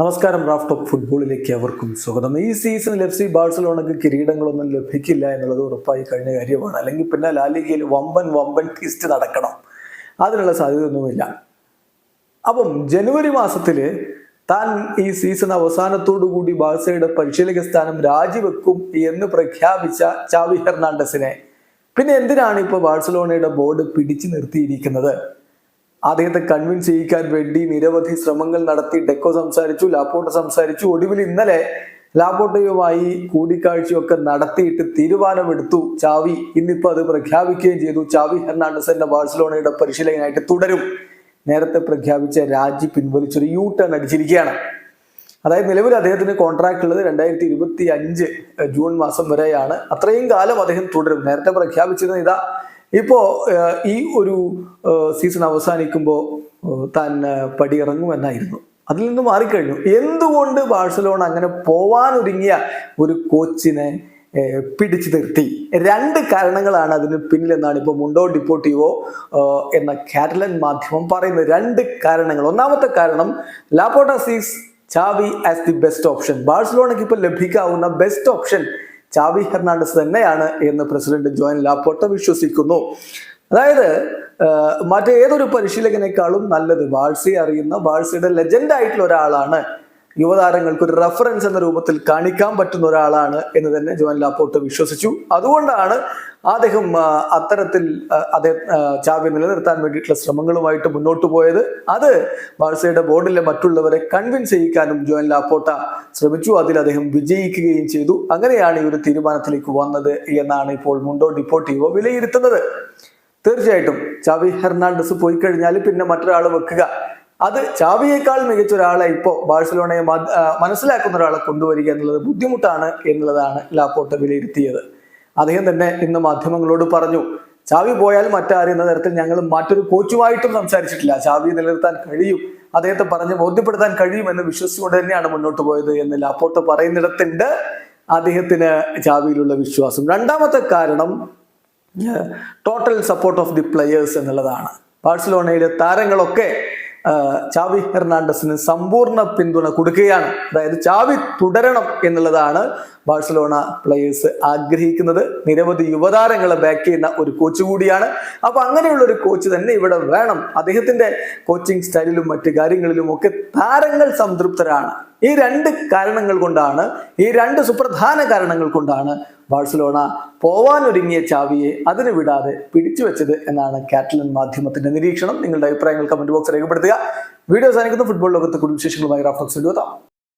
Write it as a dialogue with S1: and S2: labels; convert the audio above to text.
S1: നമസ്കാരം Raf top ഫുട്ബോളിലേക്ക് അവർക്കും സ്വാഗതം. ഈ സീസണിൽ എഫ് സി ബാഴ്സലോണക്ക് കിരീടങ്ങളൊന്നും ലഭിക്കില്ല എന്നുള്ളത് ഉറപ്പായി കഴിഞ്ഞ കാര്യമാണ്. അല്ലെങ്കിൽ പിന്നെ ലാലിഗയിൽ വമ്പൻ വമ്പൻ ട്വിസ്റ്റ് നടക്കണം. അതിനുള്ള സാധ്യതയൊന്നുമില്ല. അപ്പം ജനുവരി മാസത്തിൽ താൻ ഈ സീസൺ അവസാനത്തോടു കൂടി ബാഴ്സയുടെ പരിശീലക സ്ഥാനം രാജിവെക്കും എന്ന് പ്രഖ്യാപിച്ച ചാവി ഹെർണാണ്ടസിനെ. പിന്നെ എന്തിനാണ് ഇപ്പോൾ ബാഴ്സലോണയുടെ ബോർഡ് പിടിച്ചു നിർത്തിയിരിക്കുന്നത്? അദ്ദേഹത്തെ കൺവിൻസ് ചെയ്യിക്കാൻ വേണ്ടി നിരവധി ശ്രമങ്ങൾ നടത്തി. ഡെക്കോ സംസാരിച്ചു ലാപ്പോട്ട സംസാരിച്ചു. ഒടുവിൽ ഇന്നലെ ലാപ്പോട്ടയുമായി കൂടിക്കാഴ്ചയൊക്കെ നടത്തിയിട്ട് തീരുമാനമെടുത്തു. ചാവി ഇന്നിപ്പോ അത് പ്രഖ്യാപിക്കുകയും ചെയ്തു. ചാവി ഹെർണാണ്ടസിന്റെ ബാഴ്സലോണയുടെ പരിശീലകനായിട്ട് തുടരും. നേരത്തെ പ്രഖ്യാപിച്ച രാജി പിൻവലിച്ചൊരു യൂ ടേൺ അടിച്ചിരിക്കുകയാണ്. അതായത് നിലവിൽ അദ്ദേഹത്തിന് കോൺട്രാക്ട് ഉള്ളത് രണ്ടായിരത്തി ഇരുപത്തി അഞ്ച് ജൂൺ മാസം വരെയാണ്. അത്രയും കാലം അദ്ദേഹം തുടരും. നേരത്തെ പ്രഖ്യാപിച്ചിരുന്ന ഇതാ. ഇപ്പോ ഈ ഒരു സീസൺ അവസാനിക്കുമ്പോൾ താൻ പടിയിറങ്ങുമെന്നായിരുന്നു. അതിൽ നിന്ന് മാറിക്കഴിഞ്ഞു. എന്തുകൊണ്ട് ബാഴ്സലോണ അങ്ങനെ പോവാനൊരുങ്ങിയ ഒരു കോച്ചിനെ പിടിച്ചു നിർത്തി? രണ്ട് കാരണങ്ങളാണ് അതിന് പിന്നിലെന്നാണ് ഇപ്പോൾ മുണ്ടോ ഡിപ്പോട്ടിയോ എന്ന കാറ്റലൻ മാധ്യമം പറയുന്നത്. രണ്ട് കാരണങ്ങൾ. ഒന്നാമത്തെ കാരണം Laporta sees Xavi as the best option ബാഴ്സലോണയ്ക്ക് ഇപ്പോൾ ലഭിക്കാവുന്ന ബെസ്റ്റ് ഓപ്ഷൻ ചാവി ഹെർണാണ്ടസ് തന്നെയാണ് എന്ന് പ്രസിഡന്റ് ജോയിൻ ലാപ്പോട്ട വിശ്വസിക്കുന്നു. അതായത് മറ്റേതൊരു പരിശീലകനേക്കാളും നല്ലത് വാൾസി അറിയുന്ന വാൾസിയുടെ ലെജൻഡ് ആയിട്ടുള്ള ഒരാളാണ്. യുവതാരങ്ങൾക്ക് ഒരു റെഫറൻസ് എന്ന രൂപത്തിൽ കാണിക്കാൻ പറ്റുന്ന ഒരാളാണ് എന്ന് തന്നെ ജോൻ ലാപ്പോട്ട് വിശ്വസിച്ചു. അതുകൊണ്ടാണ് അദ്ദേഹം അത്തരത്തിൽ അദ്ദേഹം ചാവി നിലനിർത്താൻ വേണ്ടിയിട്ടുള്ള ശ്രമങ്ങളുമായിട്ട് മുന്നോട്ട് പോയത്. അത് ബാഴ്സയുടെ ബോർഡിലെ മറ്റുള്ളവരെ കൺവിൻസ് ചെയ്യിക്കാനും ജോൻ ലാപ്പോട്ട ശ്രമിച്ചു. അതിൽ അദ്ദേഹം വിജയിക്കുകയും ചെയ്തു. അങ്ങനെയാണ് ഈ ഒരു തീരുമാനത്തിലേക്ക് വന്നത് എന്നാണ് ഇപ്പോൾ മുണ്ടോ ഡിപ്പോട്ടീവോ വിലയിരുത്തുന്നത്. തീർച്ചയായിട്ടും ചാവി ഹെർണാണ്ടസ് പോയി കഴിഞ്ഞാൽ പിന്നെ മറ്റൊരാൾ വെക്കുക. അത് ചാവിയേക്കാൾ മികച്ച ഒരാളെ ഇപ്പോ ബാഴ്സലോണയെ മനസ്സിലാക്കുന്ന ഒരാളെ കൊണ്ടുവരിക എന്നുള്ളത് ബുദ്ധിമുട്ടാണ് എന്നുള്ളതാണ് ലാപ്പോട്ട് വിലയിരുത്തിയത്. അദ്ദേഹം തന്നെ ഇന്ന് മാധ്യമങ്ങളോട് പറഞ്ഞു ചാവി പോയാൽ മറ്റാരും എന്ന തരത്തിൽ ഞങ്ങൾ മറ്റൊരു കോച്ചുമായിട്ടും സംസാരിച്ചിട്ടില്ല. ചാവി നിലനിർത്താൻ കഴിയും. അദ്ദേഹത്തെ പറഞ്ഞ് ബോധ്യപ്പെടുത്താൻ കഴിയും എന്ന് വിശ്വസിച്ചുകൊണ്ട് തന്നെയാണ് മുന്നോട്ട് പോയത് എന്ന് ലാപ്പോട്ട് പറയുന്നിടത്തുണ്ട് അദ്ദേഹത്തിന് ചാവിയിലുള്ള വിശ്വാസം. രണ്ടാമത്തെ കാരണം total support of the players എന്നുള്ളതാണ്. ബാഴ്സലോണയിലെ താരങ്ങളൊക്കെ ചാവി ഹെർണാണ്ടസിന് സമ്പൂർണ പിന്തുണ കൊടുക്കുകയാണ്. അതായത് ചാവി തുടരണം എന്നുള്ളതാണ് ബാഴ്സലോണ പ്ലെയേഴ്സ് ആഗ്രഹിക്കുന്നത്. നിരവധി യുവതാരങ്ങളെ ബാക്ക് ചെയ്യുന്ന ഒരു കോച്ച് കൂടിയാണ്. അപ്പൊ അങ്ങനെയുള്ള ഒരു കോച്ച് തന്നെ ഇവിടെ വേണം. അദ്ദേഹത്തിന്റെ കോച്ചിങ് സ്റ്റൈലിലും മറ്റു കാര്യങ്ങളിലും ഒക്കെ താരങ്ങൾ സംതൃപ്തരാണ്. ഈ രണ്ട് കാരണങ്ങൾ കൊണ്ടാണ് ഈ രണ്ട് സുപ്രധാന കാരണങ്ങൾ കൊണ്ടാണ് ബാഴ്സലോണ പോവാനൊരുങ്ങിയ ചാവിയെ അതിന് വിടാതെ പിടിച്ചു വെച്ചത് എന്നാണ് കാറ്റലൻ മാധ്യമത്തിന്റെ നിരീക്ഷണം. നിങ്ങളുടെ അഭിപ്രായങ്ങൾ കമന്റ് ബോക്സ് രേഖപ്പെടുത്തുക. വീഡിയോ സാധിക്കുന്ന ഫുട്ബോൾ ലോകത്തെ കുടുംബ വിശേഷങ്ങളുമായി റാഫ്റ്റോക്സ് എത്താം